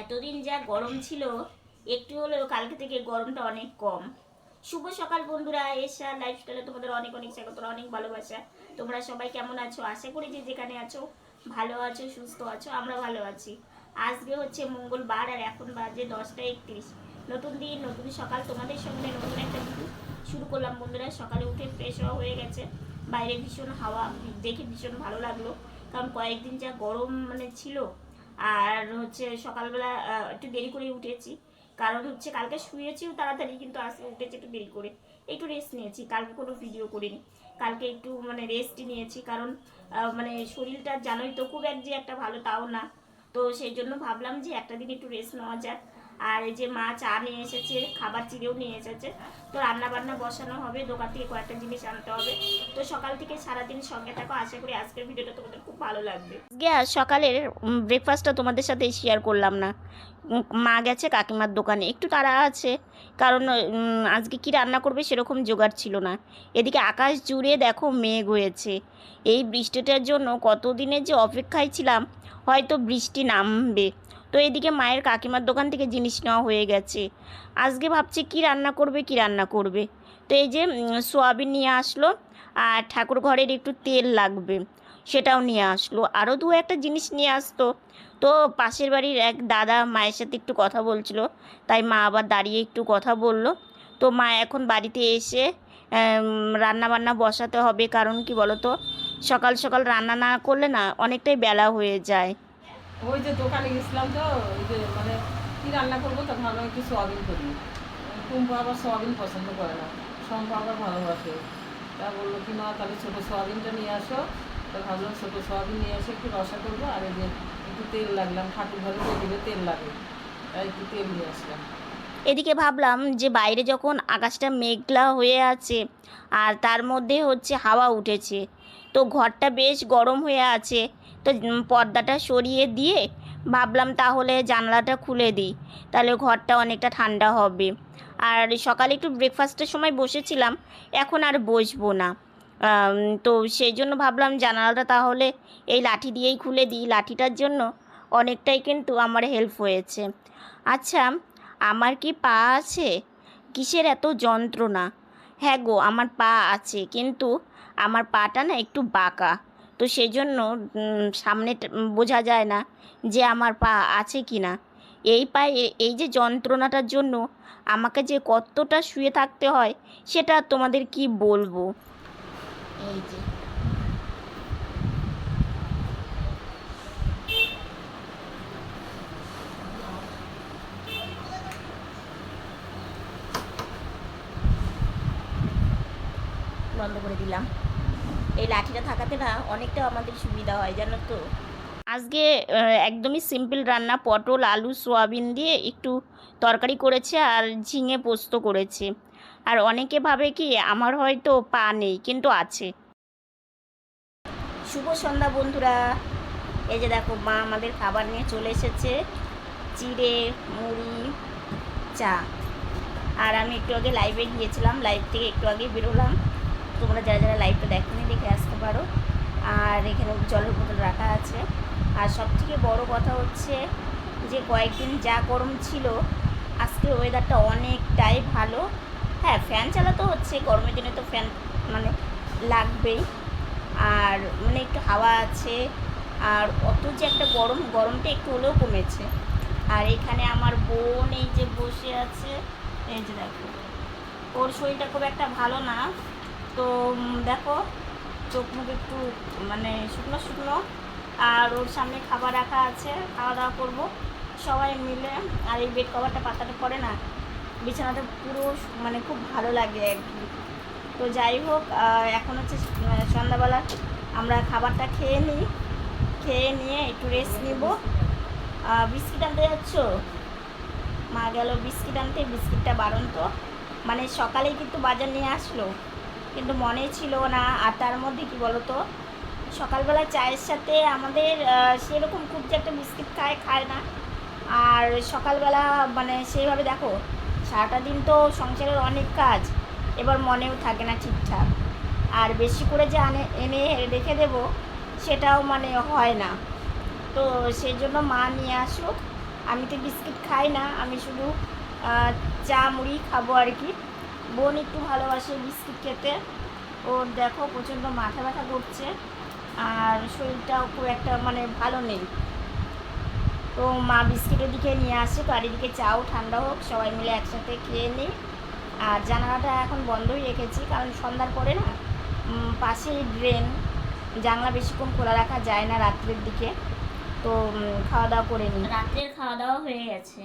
এতদিন যা গরম ছিল, একটু হলেও কালকে থেকে গরমটা অনেক কম। শুভ সকাল বন্ধুরা এসা লাইফস্টাইলে তোমাদের অনেক অনেক স্বাগত, অনেক ভালোবাসা। তোমরা সবাই কেমন আছো? আশা করি যে যেখানে আছো, ভালো আছো, সুস্থ আছো, আমরা ভালো আছি। আজকে হচ্ছে মঙ্গলবার আর এখন বাজে দশটা একত্রিশ। নতুন দিন, নতুন সকাল, তোমাদের সঙ্গে নতুন একটা শুরু করলাম বন্ধুরা। সকালে উঠে ফ্রেশ হওয়া হয়ে গেছে। বাইরে ভীষণ হাওয়া, দেখে ভীষণ ভালো লাগল। কারণ কয়েকদিন যা গরম মানে ছিল আর হচ্ছে সকালবেলা একটু দেরি করে উঠেছি। কারণ হচ্ছে কালকে শুয়েছিও তাড়াতাড়ি, কিন্তু আজকে উঠেছি একটু দেরি করে। একটু রেস্ট নিয়েছি, কালকে কোনো ভিডিও করিনি। কালকে একটু মানে রেস্ট নিয়েছি, কারণ মানে শরীরটা জানোই তো খুব এক যে একটা ভালো, তাও না। তো সেই জন্য ভাবলাম যে একটা দিন একটু রেস্ট নেওয়া যাক। আর এই যে মা চা নিয়ে এসেছে, খাবার চিড়েও নিয়ে এসেছে। তো রান্না বান্না বসানো হবে, দোকান থেকে কয়েকটা জিনিস আনতে হবে। তো সকাল থেকে সারাদিন সঙ্গে থাকো, আশা করি আজকের ভিডিওটা তোমাদের খুব ভালো লাগবে। আজকে আর সকালের ব্রেকফাস্টটা তোমাদের সাথে শেয়ার করলাম না। মা গেছে কাকিমার দোকানে। একটু তাড়া আছে, কারণ আজকে কি রান্না করবে সেরকম জোগাড় ছিল না। এদিকে আকাশ জুড়ে দেখো মেঘ হয়েছে। এই বৃষ্টিটার জন্য কতদিনের যে অপেক্ষায় ছিলাম, হয়তো বৃষ্টি নামবে। তো এদিকে মায়ের কাকিমার দোকান থেকে জিনিস নেওয়া হয়ে গেছে। আজকে ভাবছি কি রান্না করবে, কি রান্না করবে? তো এই যে সোয়াবিন নিয়ে আসলো আর ঠাকুর ঘরের একটু তেল লাগবে, সেটাও নিয়ে আসলো। আরও দু একটা জিনিস নিয়ে আসতো। তো পাশের বাড়ির এক দাদা মায়ের সাথে একটু কথা বলছিল, তাই মা আবার দাঁড়িয়ে একটু কথা বলল। তো মা এখন বাড়িতে এসে রান্না বান্না বসাতে হবে, কারণ কি বলো তো সকাল সকাল রান্না না করলে না অনেকটাই বেলা হয়ে যায়। ওই যে দোকানে গেছিলাম তো, ওই যে মানে কি রান্না করব তো ভাবলাম একটু সোয়াবিন করি। কুম্পু আবার সোয়াবিন পছন্দ করে না শম্পা আবার ভালোবাসে। তা বলল কি, মা, তাহলে ছোটো সোয়াবিনটা নিয়ে আসো। তো ভাবলাম ছোটো সোয়াবিন নিয়ে এসে একটু রসা করব, আর যে একটু তেল লাগলাম, ঠাকুর ঘরে দিলে তেল লাগে তাই একটু তেল নিয়ে আসলাম। এদিকে ভাবলাম যে বাইরে যখন আকাশটা মেঘলা হয়ে আছে, আর তার মধ্যে হচ্ছে হাওয়া উঠেছে, তো ঘরটা বেশ গরম হয়ে আছে তো পর্দাটা সরিয়ে দিয়ে ভাবলাম তাহলে জানলাটা খুলে দিই। তাহলে ঘরটা অনেকটা ঠান্ডা হবে। আর সকালে একটু ব্রেকফাস্টের সময় বসেছিলাম, এখন আর বসবো না। তো সেই জন্য ভাবলাম জানালাটা তাহলে এই লাঠি দিয়েই খুলে দিই। লাঠিটার জন্য অনেকটাই কিন্তু আমার হেল্প হয়েছে। আচ্ছা আমার কি পা আছে? কিসের এত যন্ত্রণা? হ্যাঁ গো, আমার পা আছে, কিন্তু আমার পাটা না একটু বাঁকা। তো সেই জন্য উম, সামনে বোঝা যায় না যে আমার পা আছে কি না। এই পায়ে এই যে যন্ত্রণাটার জন্য আমাকে যে কতটা শুয়ে থাকতে হয় সেটা তোমাদের কি বলব? এই যে। বন্ধ করে দিলাম। এই লাঠিটা থাকাতে না অনেকটা আমাদের সুবিধা হয় জানো তো। আজকে একদমই সিম্পল রান্না পটল আলু সোয়াবিন দিয়ে একটু তরকারি করেছে আর ঝিঙে পোস্ত করেছে। আর অনেকে ভাবে কি আমার হয়তো পা নেই কিন্তু আছে। শুভ সন্ধ্যা বন্ধুরা। এই যে দেখো মা আমাদের খাবার নিয়ে চলে এসেছে। চিড়ে মুড়ি চা। আর আমি একটু আগে লাইভে গিয়েছিলাম লাইভ থেকে একটু আগে বেরোলাম। তোমরা যারা যারা লাইভটা দেখোনি, দেখে আসতে পারো। আর এখানে জলের বোতল রাখা আছে। আর সব থেকে বড় কথা হচ্ছে যে, কয়েকদিন যা গরম ছিল আজকে ওয়েদারটা অনেকটাই ভালো। হ্যাঁ ফ্যান চালাতে হচ্ছে, গরমের দিনে তো ফ্যান মানে লাগবেই। আর মানে একটু হাওয়া আছে। আর অত যে একটা গরম, গরমটা একটু হলেও কমেছে। আর এখানে আমার বোন এই যে বসে আছে, এই যে দেখো। ওর শরীরটা খুব একটা ভালো না। তো দেখো, চোখ মুখ একটু মানে শুকনো শুকনো। আর ওর সামনে খাবার রাখা আছে খাওয়া দাওয়া করব। সবাই মিলে, আর এই বেড কভারটা পাতাটা পড়ে না, বিছানাটা পুরো মানে খুব ভালো লাগে একদম তো যাই হোক এখন হচ্ছে সন্ধ্যাবেলা আমরা খাবারটা খেয়ে নিই। খেয়ে নিয়ে একটু রেস্ট নিব। বিস্কিট আনতে যাচ্ছ? মা গেল বিস্কিট আনতে, বিস্কিটটা বারণ তো। মানে সকালেই কিন্তু বাজার নিয়ে আসলো। কিন্তু মনে ছিল না। আর তার মধ্যে কি বলতো? সকালবেলা চায়ের সাথে আমাদের সেরকম খুব যে একটা বিস্কিট খায় খায় না। আর সকালবেলা মানে সেইভাবে দেখো, সারাটা দিন তো সংসারের অনেক কাজ, এবার মনেও থাকে না ঠিকঠাক। আর বেশি করে যে আনে, এনে রেখে দেবো, সেটাও মানে হয় না। তো সেই জন্য মা নিয়ে আসুক। আমি তো বিস্কিট খাই না, আমি শুধু চা মুড়ি খাব আর কি। বোন একটু ভালোবাসে বিস্কিট খেতে। ওর দেখো প্রচণ্ড মাথা ব্যথা করছে আর শরীরটাও খুব একটা মানে ভালো নেই। তো মা বিস্কিটের দিকে নিয়ে আসে তো আর এদিকে চাও, ঠান্ডা হোক, সবাই মিলে একসাথে খেয়ে নিই আর জানালাটা এখন বন্ধই রেখেছি, কারণ সন্ধ্যার পরে না পাশেই ড্রেন, জানলা বেশিক্ষণ খোলা রাখা যায় না রাত্রের দিকে। তো খাওয়া দাওয়া করে নিই রাত্রের খাওয়া দাওয়া হয়ে গেছে।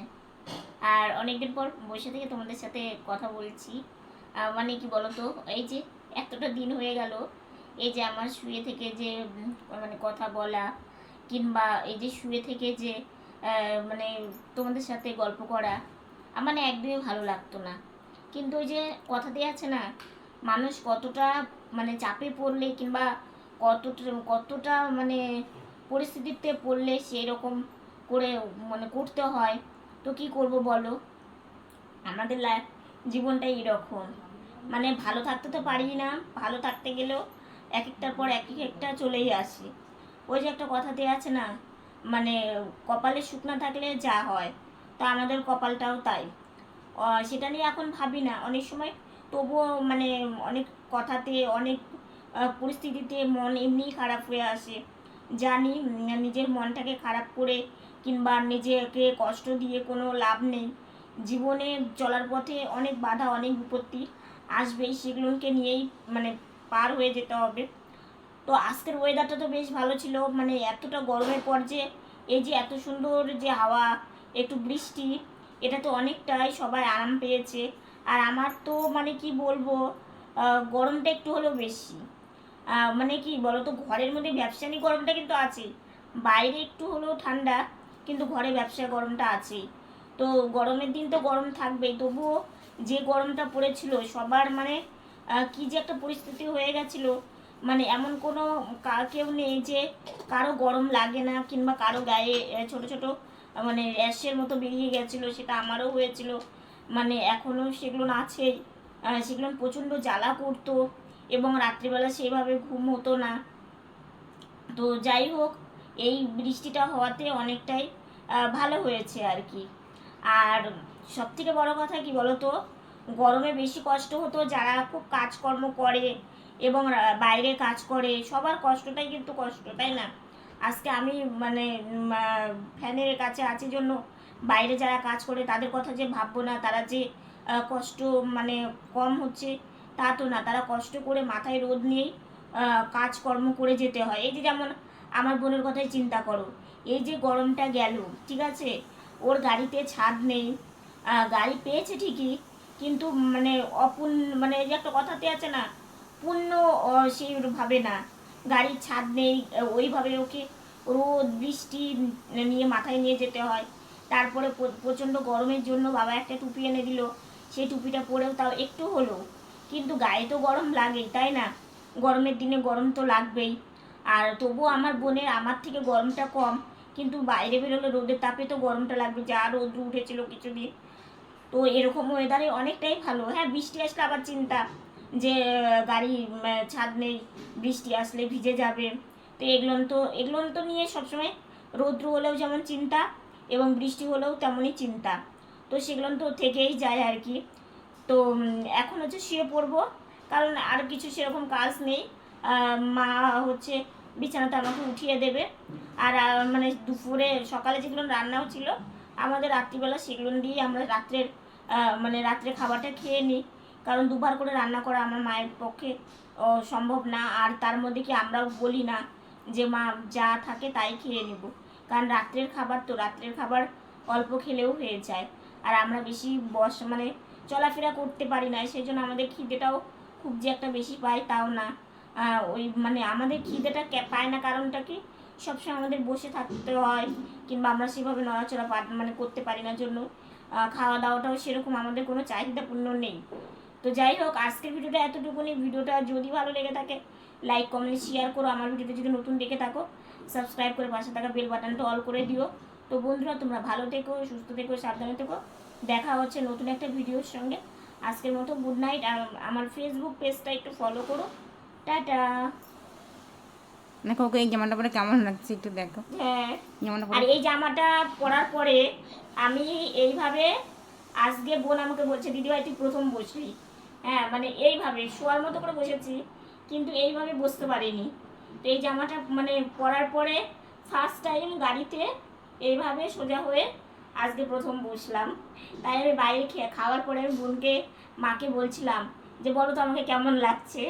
আর অনেকদিন পর বসে থেকে তোমাদের সাথে কথা বলছি। মানে কি বলতো, এই যে এতটা দিন হয়ে গেল, এই যে আমার শুয়ে থেকে যে মানে কথা বলা, কিংবা এই যে শুয়ে থেকে যে মানে তোমাদের সাথে গল্প করা আমার একদমই ভালো লাগতো না। কিন্তু ওই যে কথা কথাতে আছে না, মানুষ কতটা মানে চাপে পড়লে কিংবা কতটা কতটা মানে পরিস্থিতিতে পড়লে সেই রকম করে মানে করতে হয়। তো কি করব বলো? আমাদের লাইফ জীবনটাই এরকম। মানে ভালো থাকতে তো পারি না, ভালো থাকতে গেলেও এক একটার পর এক একটা চলেই আসে। ওই যে একটা কথাতে আছে না মানে কপালে শুকনা থাকলে যা হয়, তা আমাদের কপালটাও তাই। সেটা নিয়ে এখন ভাবি না, অনেক সময় তবুও মানে অনেক কথাতে, অনেক পরিস্থিতিতে মন এমনিই খারাপ হয়ে আসে। জানি নিজের মনটাকে খারাপ করে কিংবা নিজেকে কষ্ট দিয়ে কোনো লাভ নেই। জীবনে চলার পথে অনেক বাধা, অনেক বিপত্তি আসবেই, সেগুলোকে নিয়েই মানে পার হয়ে যেতে হবে। তো আজকের ওয়েদারটা তো বেশ ভালো ছিল মানে এতটা গরমের পর যে, এই যে এত সুন্দর যে হাওয়া, একটু বৃষ্টি, এটা তো অনেকটাই সবাই আরাম পেয়েছে। আর আমার তো মানে কি বলব গরমটা একটু হলেও বেশি। মানে কি বলতো, ঘরের মধ্যে ব্যবসায়ী গরমটা কিন্তু আছে বাইরে একটু হলেও ঠান্ডা। কিন্তু ঘরে ব্যবসা গরমটা আছেই। তো গরমের দিন তো গরম থাকবেই, তবুও যে গরমটা পড়েছিল, সবার মানে কি যে একটা পরিস্থিতি হয়ে গেছিল। মানে এমন কোনো কেউ নেই যে কারও গরম লাগে না কিংবা কারও গায়ে ছোট ছোট মানে র্যাশের মতো বেরিয়ে গেছিল, সেটা আমারও হয়েছিল। মানে এখনও সেগুলো আছেই সেগুলো প্রচণ্ড জ্বালা করতো এবং রাত্রিবেলা সেইভাবে ঘুম হতো না। তো যাই হোক এই বৃষ্টিটা হওয়াতে অনেকটাই ভালো হয়েছে আর কি। আর সব থেকে বড় কথা কি বলতো? গরমে বেশি কষ্ট হতো যারা খুব কাজকর্ম করে এবং বাইরে কাজ করে, সবার কষ্টটাই কিন্তু কষ্ট, তাই না? আজকে আমি মানে ফ্যানের কাছে আছি জন্য, বাইরে যারা কাজ করে তাদের কথা যে ভাববো না, তারা যে কষ্ট মানে কম হচ্ছে তা তো না। তারা কষ্ট করে মাথায় রোদ নিয়েই কাজকর্ম করে যেতে হয়। এই যে যেমন আমার বোনের কথাই চিন্তা করো। এই যে গরমটা গেল ঠিক আছে? ওর গাড়িতে ছাদ নেই। গাড়ি পেয়েছে ঠিকই কিন্তু মানে অপুন মানে যে একটা কথাতে আছে না পূর্ণ আহ, সেই ভাবে না। গাড়ির ছাদ নেই ওইভাবে ওকে রোদ বৃষ্টি নিয়ে মাথায় নিয়ে যেতে হয়। তারপরে প্রচণ্ড গরমের জন্য বাবা একটা টুপি এনে দিল। সেই টুপিটা পরেও তাও একটু হলো। কিন্তু গায়ে তো গরম লাগেই তাই না? গরমের দিনে গরম তো লাগবেই। আর তবুও আমার বোনের আমার থেকে গরমটা কম, কিন্তু বাইরে বেরোলে রোদের তাপে তো গরমটা লাগবে, যা রোদ উঠেছিল কিছুদিন। তো এরকম ওয়েদারে অনেকটাই ভালো। হ্যাঁ বৃষ্টি আসলে আবার চিন্তা যে গাড়ি ছাদ নেই, বৃষ্টি আসলে ভিজে যাবে। তো এগুলো তো এগুলো তো নিয়ে সবসময় রৌদ্র হলেও যেমন চিন্তা এবং বৃষ্টি হলেও তেমনই চিন্তা। তো সেগুলো তো থেকেই যায় আর কি। তো এখন হচ্ছে শুয়ে পড়ব, কারণ আর কিছু সেরকম কাজ নেই। মা হচ্ছে বিছানাতে আমাকে উঠিয়ে দেবে। আর মানে দুপুরে সকালে যেগুলো রান্নাও ছিল, আমাদের রাত্রিবেলা সেগুলো দিয়েই আমরা রাত্রের মানে রাত্রে খাবারটা খেয়ে নিই। কারণ দুবার করে রান্না করা আমার মায়ের পক্ষে সম্ভব না। আর তার মধ্যে কি আমরাও বলি না যে, মা, যা থাকে তাই খেয়ে নেব। কারণ রাত্রের খাবার তো, রাত্রের খাবার অল্প খেলেও হয়ে যায়। আর আমরা বেশি বস মানে চলাফেরা করতে পারি না। সেই জন্য আমাদের খিদেটাও খুব যে একটা বেশি পাই তাও না। ওই মানে আমাদের খিদেটা পায় না কারণটা কি? সবসময় আমাদের বসে থাকতে হয়, কিংবা আমরা সেভাবে নড়াচড়া মানে করতে পারি না জন্য। খাওয়া দাওয়াটাও সেরকম আমাদের কোনো চাহিদাপূর্ণ নেই। তো যাই হোক, আজকের ভিডিওটা এতটুকুনি। ভিডিওটা যদি ভালো লেগে থাকে লাইক কমেন্ট শেয়ার করো। আমার ভিডিওটা যদি নতুন দেখে থাকো সাবস্ক্রাইব করে পাশে থাকা বেল বাটনটা অল করে দিও। তো বন্ধুরা, তোমরা ভালো থেকো, সুস্থ থেকো, সাবধানে থেকো। দেখা হচ্ছে নতুন একটা ভিডিওর সঙ্গে। আজকের মতো গুড নাইট আমার ফেসবুক পেজটা একটু ফলো করো। টাটা। দেখো ওকে এই জামাটা পরে কেমন লাগছে একটু দেখো। হ্যাঁ। জামাটা আর এই জামাটা পরার পরে আমি এইভাবে আজকে বোন আমাকে বলছে দিদিভাই তুই প্রথম বসবি হ্যাঁ মানে এইভাবে শোয়ার মতো করে বসেছি কিন্তু এইভাবে বসতে পারিনি। তো এই জামাটা মানে পরার পরে ফার্স্ট টাইম গাড়িতে এইভাবে সোজা হয়ে আজকে প্রথম বসলাম। তাই আমি বাইরে খেয়ে খাওয়ার পরে আমি বোনকে মাকে বলছিলাম যে বলো তো আমাকে কেমন লাগছে?